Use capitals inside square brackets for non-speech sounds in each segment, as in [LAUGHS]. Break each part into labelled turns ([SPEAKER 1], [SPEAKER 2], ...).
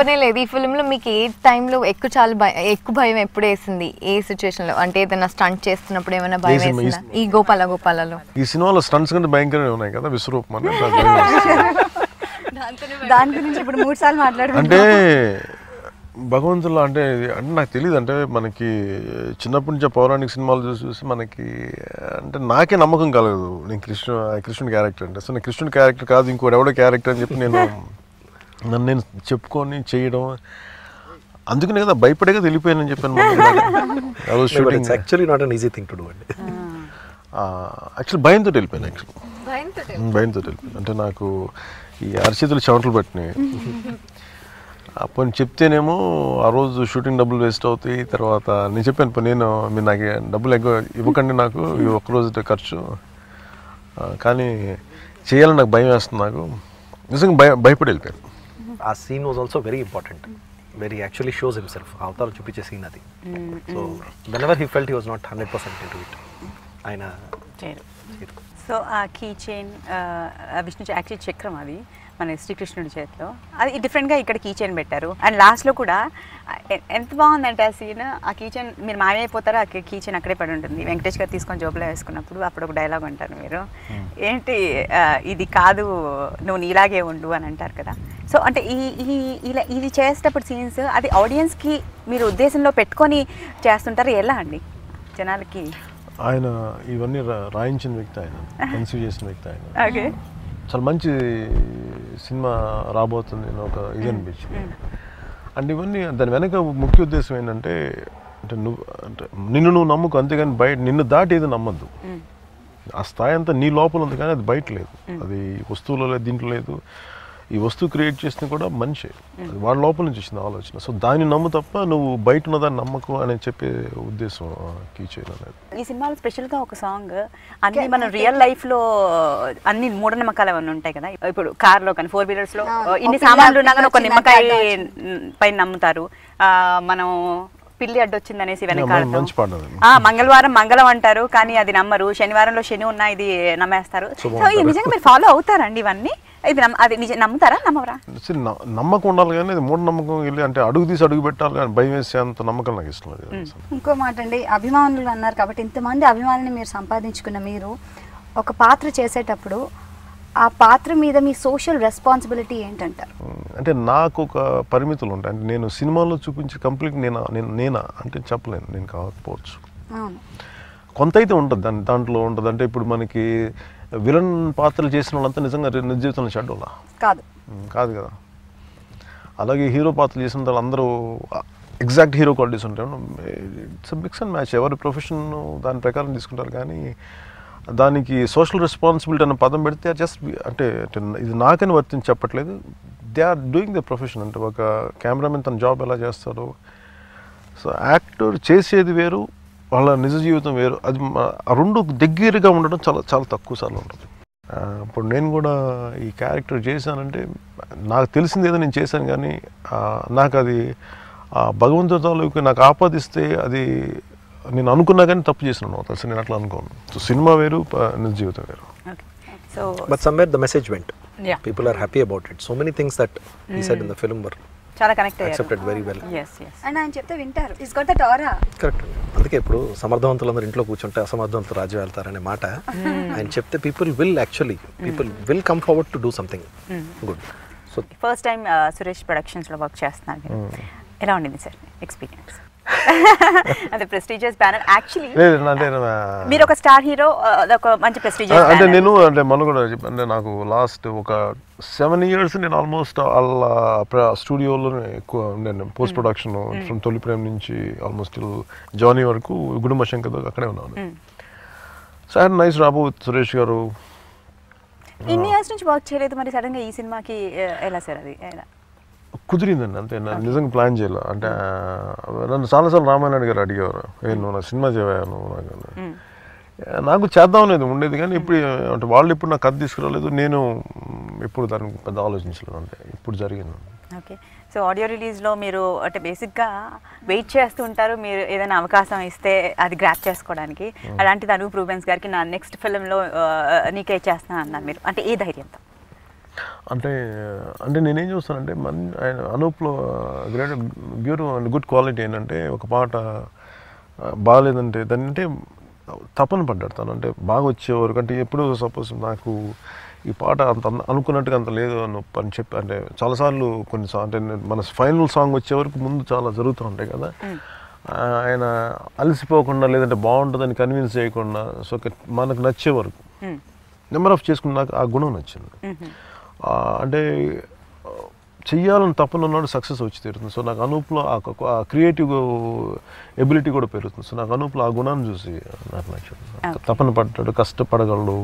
[SPEAKER 1] చెప్పనే లేదు. ఈ ఫిల్మ్లో మీకు ఏ టైంలో ఎక్కువ చాలా భయం ఎక్కువ భయం ఎప్పుడు వేసింది? ఏ సిచ్యువేషన్లో అంటే ఏదైనా స్టంట్ చేస్తున్నప్పుడు ఏమైనా భయం? వేసిందా ఈ గోపాల గోపాలలో.
[SPEAKER 2] ఈ సినిమాలో స్టంట్స్ కంటే భయంకరంగా ఉన్నాయి కదా విశ్వరూపం.
[SPEAKER 3] దాని గురించి ఇప్పుడు మూడు సార్లు మాట్లాడుకుంటాం
[SPEAKER 2] అంటే భగవంతుల్లో అంటే అంటే నాకు తెలియదు అంటే మనకి చిన్నప్పటి నుంచి పౌరాణిక సినిమాలు చూసి చూసి మనకి అంటే నాకే నమ్మకం కలగదు నేను కృష్ణ కృష్ణుడి క్యారెక్టర్ అంటే. అసలు నేను కృష్ణుడి క్యారెక్టర్ కాదు ఇంకోటి ఎవడో క్యారెక్టర్ అని చెప్పి నేను నన్ను నేను చెప్పుకొని చేయడం. అందుకనే కదా భయపడే కదా వెళ్ళిపోయానని చెప్పాను shooting
[SPEAKER 4] actually not an easy thing to do అండి.
[SPEAKER 2] యాక్చువల్ భయంతో వెళ్ళిపోయాను యాక్చువల్ భయంతో వెళ్ళిపోయాను. అంటే నాకు ఈ అరచేతులు చెమటలు పట్టినాయి. అప్పుడు చెప్తేనేమో ఆ రోజు షూటింగ్ డబ్బులు వేస్ట్ అవుతాయి. తర్వాత నేను చెప్పాను "పో నేను మీరు నాకు డబ్బులు ఎక్కువ ఇవ్వకండి నాకు ఈ ఒక్కరోజు ఖర్చు. కానీ చేయాలని నాకు భయం వేస్తుంది నాకు. నిజంగా భయ భయపడి వెళ్ళిపోయాను.
[SPEAKER 4] ఆ scene was also very important very actually shows himself అవతారం చూపించే సీన్ అది. So whenever he felt he was not hundred percent in it ఆయన
[SPEAKER 3] సో ఆ కీ చైన్ విష్ణు యాక్చువల్లీ చక్రం అది మన శ్రీకృష్ణుడి చేతిలో. అది డిఫరెంట్గా ఇక్కడ కీ చైన్ పెట్టారు అండ్ లాస్ట్లో కూడా ఎంత బాగుందంటే ఆ సీన్ ఆ కీ చైన్ మీరు మాయమైపోతారో ఆ కీ చైన్ అక్కడే పడి ఉంటుంది. వెంకటేష్ గారు తీసుకొని జోబులో వేసుకున్నప్పుడు అప్పుడు ఒక డైలాగ్ అంటారు మీరు. ఏంటి ఆ, ఇది కాదు నువ్వు నీలాగే ఉండు అని అంటారు కదా. సో అంటే ఈ ఈ ఇలా ఇది చేసేటప్పుడు సీన్స్ అది ఆడియన్స్కి మీరు ఉద్దేశంలో పెట్టుకొని చేస్తుంటారు? ఎలా అండి? జనాలకి?
[SPEAKER 2] ఆయన ఇవన్నీ రాయించిన వ్యక్తి ఆయన. కన్సీవ్ చేసిన వ్యక్తి ఆయన. చాలా మంచి సినిమా రాబోతుంది అని ఒక ఇది అనిపించింది. అంటే ఇవన్నీ దాని వెనక ముఖ్య ఉద్దేశం ఏంటంటే అంటే నువ్వు అంటే నిన్ను నువ్వు నమ్ముకు అంతేగాని బయట నిన్ను దాటి ఏది నమ్మద్దు. ఆ స్థాయి అంతా నీ లోపల ఉంది కానీ అది బయట లేదు. అది వస్తువులో లేదు దీంట్లో లేదు. ఈ వస్తువు క్రియేట్ చేసిన కూడా మనిషే. అది వాడి లోపల నుంచి వచ్చిన ఆలోచన. సో దాన్ని నమ్ము తప్ప నువ్వు బయట ఉన్నదాన్ని నమ్మకు అని చెప్పే ఉద్దేశం కీచేయడం అనేది.
[SPEAKER 3] ఈ సినిమాలో స్పెషల్గా ఒక సాంగ్ అన్ని మనం రియల్ లైఫ్లో అన్ని మూఢనమ్మకాలు అవన్నీ ఉంటాయి కదా? ఇప్పుడు కార్లో కానీ ఫోర్ వీలర్స్లో. ఇన్ని సామాన్లు ఉన్నా కానీ ఒక నిమ్మకాయ పైన నమ్ముతారు. ఆ, మనం పిల్లి అడ్డొచ్చింది అనేసి వెనకాల. ఆ మంగళవారం మంగళం అంటారు కానీ అది నమ్మరు. శనివారంలో శని ఉన్నా ఇది నమ్మేస్తారు. సో ఇది నిజంగా మీరు ఫాలో అవుతారండి ఇవన్నీ? ఇది అది నిజం నమ్ముతారా? నమ్మవరా
[SPEAKER 2] సరే, న- నమ్మకం ఉండాలి కానీ మూఢ నమ్మకం వెళ్ళి అంటే అడుగు తీసి అడుగు పెట్టాలి కానీ భయం వేసే అంత నమ్మకం నాకు ఇష్టం లేదు.
[SPEAKER 5] ఇంకో మాట అండి అభిమానులు అన్నారు కాబట్టి ఇంతమంది అభిమానులు మీరు సంపాదించుకున్న మీరు ఒక పాత్ర చేసేటప్పుడు ఆ పాత్ర మీద మీ సోషల్ రెస్పాన్సిబిలిటీ ఏంటంటారు?
[SPEAKER 2] అంటే నాకు ఒక పరిమితులు ఉంటాయి. అంటే నేను సినిమాలో చూపించే కంప్లీట్ నేను నేను నేనా అంటే చెప్పలేను. నేను కాకపోవచ్చు. కొంత అయితే ఉంటుంది. దాని దాంట్లో ఉంటుంది. అంటే ఇప్పుడు మనకి విలన్ పాత్రలు చేసిన వాళ్ళంతా నిజంగా నిజ జీవితంలో
[SPEAKER 5] కాదు.
[SPEAKER 2] కాదు కదా. అలాగే హీరో పాత్రలు చేసిన వాళ్ళందరూ ఎగ్జాక్ట్ హీరో క్వాలిటీస్ ఉంటాయి. ఇట్స్ మిక్స్ అండ్ మ్యాచ్ ఎవరి ప్రొఫెషన్ దాని ప్రకారం తీసుకుంటారు. కానీ దానికి సోషల్ రెస్పాన్సిబిలిటీ అన్న పదం పెడితే జస్ట్ అంటే అంటే ఇది నాకని వర్తించి చెప్పట్లేదు they are doing the profession అంటే ఒక కెమెరామెన్ తన జాబ్ ఎలా చేస్తాడు. సో యాక్టర్ చేసేది వేరు వాళ్ళ నిజ జీవితం వేరు. అది రెండు దగ్గరగా ఉండడం చాలా చాలా తక్కువ సార్లు ఉంటుంది. ఇప్పుడు నేను కూడా ఈ క్యారెక్టర్ చేశానంటే నాకు తెలిసింది ఏదో నేను చేశాను కానీ నాకు అది ఆ భగవంతుడి తాలూకు నాకు ఆపాదిస్తే అది నేను అనుకున్నా కానీ తప్పు చేసినాను. అసలు నేను అట్లా అనుకోను. సో సినిమా వేరు నిజ జీవితం వేరు.
[SPEAKER 3] Okay so
[SPEAKER 4] but somewhere the message went people are happy about it so many things that ఈ said in the film were
[SPEAKER 3] చాలా connect
[SPEAKER 4] accepted very well
[SPEAKER 5] and ఆయన చెప్తే వింటారు. Is got that aura
[SPEAKER 4] correct అందుకే ఇప్పుడు సమర్థవంతులందరూ ఇంట్లో కూర్చుంటే అసమర్థవంతులు రాజ్యం వెళ్తారనే మాట. ఆయన చెప్తే people will actually people will come forward to do something good so
[SPEAKER 3] first time Suresh ప్రొడక్షన్స్లో work చేస్తున్నారు. మీరు. ఎలా ఉండింది సార్ ఎక్స్పీరియన్స్ అదే ప్రెస్టీజియస్ బ్యానర్ యాక్చువల్లీ
[SPEAKER 2] లేదు అంటే
[SPEAKER 3] మీరు ఒక స్టార్ హీరో అదొక మంచి ప్రెస్టీజియస్
[SPEAKER 2] అంటే నేను అంటే మనం కూడా అంటే నాకు లాస్ట్ ఒక సెవెన్ ఇయర్స్ నేను ఆల్మోస్ట్ వాళ్ళ స్టూడియోలోనే ఎక్కువ ఉండాను పోస్ట్ ప్రొడక్షన్ ఫ్రమ్ తొలి ప్రేమ్ నుంచి ఆల్మోస్ట్ జానీ వరకు గుడుంబ శంకర్ అక్కడే ఉన్నాను. సార్ నైస్ రాబు సురేష్ గారు.
[SPEAKER 3] ఇన్ని ఇయర్స్ నుంచి వర్క్ చేయలేదు మరి సడన్గా ఈ సినిమాకి ఎలా సార్ అది? ఎలా?
[SPEAKER 2] కుదిరిందండి అంతే. నా నిజంగా ప్లాన్ చేయాలి. అంటే నన్ను చాలాసార్లు రామానాయుడు గారు అడిగేవారు ఏ నువ్వు నా సినిమా చేయవా? నువ్వు నాకు. నాకు చేద్దాం అనేది ఉండేది. కానీ ఇప్పుడు అంటే వాళ్ళు ఇప్పుడు నాకు కథ తీసుకురాలేదు. నేను ఇప్పుడు దానికి పెద్ద ఆలోచించలేదు అంటే ఇప్పుడు జరిగింది.
[SPEAKER 3] ఓకే. సో ఆడియో రిలీజ్లో మీరు అంటే బేసిక్గా వెయిట్ చేస్తూ ఉంటారు. మీరు ఏదైనా అవకాశం ఇస్తే అది గ్రాప్ చేసుకోవడానికి. అలాంటిది అనూప్ రూబెన్స్ గారికి నా నెక్స్ట్ ఫిలింలో నీకే చేస్తాను అన్నారు మీరు. అంటే ఏ ధైర్యంతో?
[SPEAKER 2] అంటే అంటే నేనేం చూస్తానంటే మన ఆయన అనూప్లో great beauty and good quality ఏంటంటే ఒక పాట బాగాలేదంటే దాన్ని అంటే తపన పడ్డాడు తను. అంటే బాగా వచ్చేవారు అంటే ఎప్పుడు సపోజ్ నాకు ఈ పాట అంత అను- అనుకున్నట్టుగా అంత లేదు అని అని చెప్పి అంటే చాలాసార్లు కొన్ని సా- అంటే మన ఫైనల్ సాంగ్ వచ్చే వరకు ముందు చాలా జరుగుతూ ఉంటాయి కదా. ఆయన అలసిపోకుండా లేదంటే బాగుంటుందని కన్విన్స్ చేయకుండా సో మనకు నచ్చే వరకు నెంబర్ ఆఫ్ చేసుకున్నాక ఆ గుణం నచ్చింది. అంటే చెయ్యాలని తప్పన ఉన్నాడు సక్సెస్ వచ్చి తీరుతుంది. సో నాకు అనూప్లో ఆ క్రియేటివ్ ఎబిలిటీ కూడా పెరుగుతుంది. సో నాకు అనూప్లో ఆ గుణాన్ని చూసి నాకు నచ్చింది. తపన పడ్డాడు కష్టపడగలడు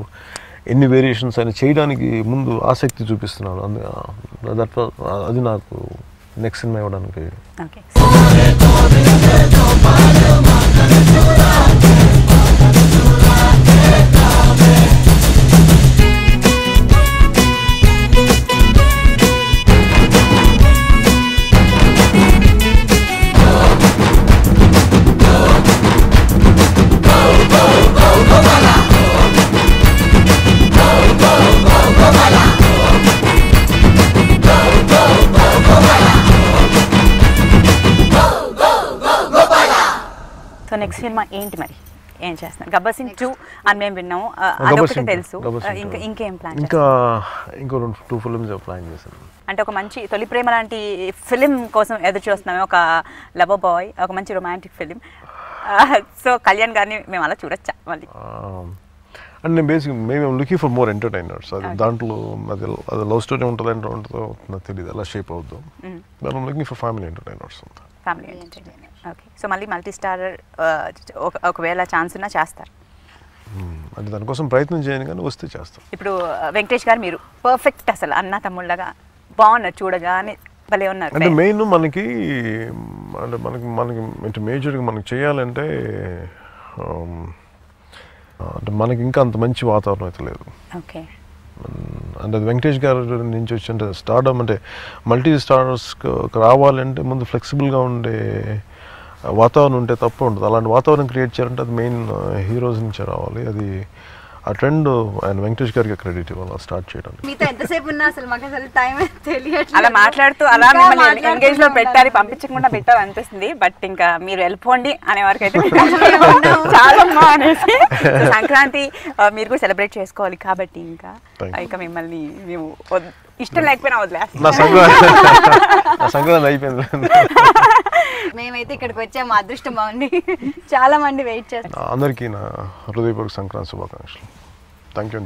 [SPEAKER 2] ఎన్ని వేరియేషన్స్ అయినా చేయడానికి ముందు ఆసక్తి చూపిస్తున్నాడు. అందు దట్ అది నాకు నెక్స్ట్ సినిమా ఇవ్వడానికి
[SPEAKER 3] సో నెక్స్ట్ సినిమా ఏంటి మరి? ఏం చేస్తున్నారు? గబ్బర్ సింగ్ టూ అని మేము విన్నాము. అదొకటి తెలుసు. ఇంకా. ఇంకేం ప్లాన్
[SPEAKER 2] ఇంకా ఇంకో రెండు టూ ఫిల్మ్స్ ప్లాన్ చేశాను.
[SPEAKER 3] అంటే ఒక మంచి తొలి ప్రేమ లాంటి ఫిలిం కోసం ఎదురు చూస్తున్నాము. ఒక లవ్ బాయ్ ఒక మంచి రొమాంటిక్ ఫిలిం సో కళ్యాణ్ గారిని మేము అలా చూడొచ్చా మళ్ళీ?
[SPEAKER 2] అండ్ నేను బేసిక్ మేము లుకింగ్ ఫర్ మోర్ ఎంటర్టైనర్స్ అది. దాంట్లో అది అది లవ్ స్టోరీ ఉంటుంది అంటే ఉంటుందో నాకు తెలియదు ఎలా షేప్ అవుద్దాం. దాని looking for family entertainers
[SPEAKER 3] family okay so మళ్ళీ మల్టీ స్టార్ ఒకవేళ ఛాన్స్ ఉన్నా చేస్తారు.
[SPEAKER 2] అంటే దానికోసం ప్రయత్నం చేయను కానీ వస్తే చేస్తాం.
[SPEAKER 3] ఇప్పుడు ఆ, వెంకటేష్ గారు మీరు పర్ఫెక్ట్ అసలు అన్న తమ్ముళ్ళగా బాగున్నారు చూడగానే భలే ఉన్నారు.
[SPEAKER 2] అంటే. మెయిన్ మనకి అంటే మనకి మనకి అంటే మేజర్గా మనకి చేయాలంటే um, అంటే మనకి ఇంకా అంత మంచి వాతావరణం అయితే లేదు.
[SPEAKER 3] ఓకే
[SPEAKER 2] అంటే అది వెంకటేష్ గారి నుంచి వచ్చి అంటే స్టార్డమ్ అంటే మల్టీ స్టార్స్ రావాలంటే ముందు ఫ్లెక్సిబుల్గా ఉండే వాతావరణం ఉంటే తప్ప ఉండదు. అలాంటి వాతావరణం క్రియేట్ చేయాలంటే అది మెయిన్ హీరోస్ నుంచే రావాలి. అది ఆ ట్రెండ్ ఆయన వెంకటేష్ గారికి క్రెడిట్ ఇవ్వాలి స్టార్ట్ చేయడానికి.
[SPEAKER 5] మీతో ఎంతసేపు ఉన్నా అసలు మాకు అసలు టైం తెలియట్లేదు.
[SPEAKER 3] అలా మాట్లాడుతూ అలా మిమ్మల్ని
[SPEAKER 5] ఎంగేజ్లో.
[SPEAKER 3] పెట్టాలి పంపించకుండా పెట్టాలి అనిపిస్తుంది. బట్ ఇంకా మీరు వెళ్ళిపోండి అనే వరకు అయితే [LAUGHS] [LAUGHS] చాలమ్మా అనేసి. [LAUGHS] సంక్రాంతి మీరు కూడా సెలబ్రేట్ చేసుకోవాలి కాబట్టి ఇంకా. ఇంకా మిమ్మల్ని మేము ఇష్టం లేకపోయినా వదిలేస్తాం
[SPEAKER 2] నా సంక్రాంతి [LAUGHS] నా సంక్రాంతి అయిపోయింది.
[SPEAKER 5] మేమైతే ఇక్కడికి వచ్చే మా అదృష్టం బాగుంది చాలా మంది వెయిట్ చేస్తారు.
[SPEAKER 2] అందరికీ నా హృదయపూర్వక సంక్రాంతి శుభాకాంక్షలు. Thank you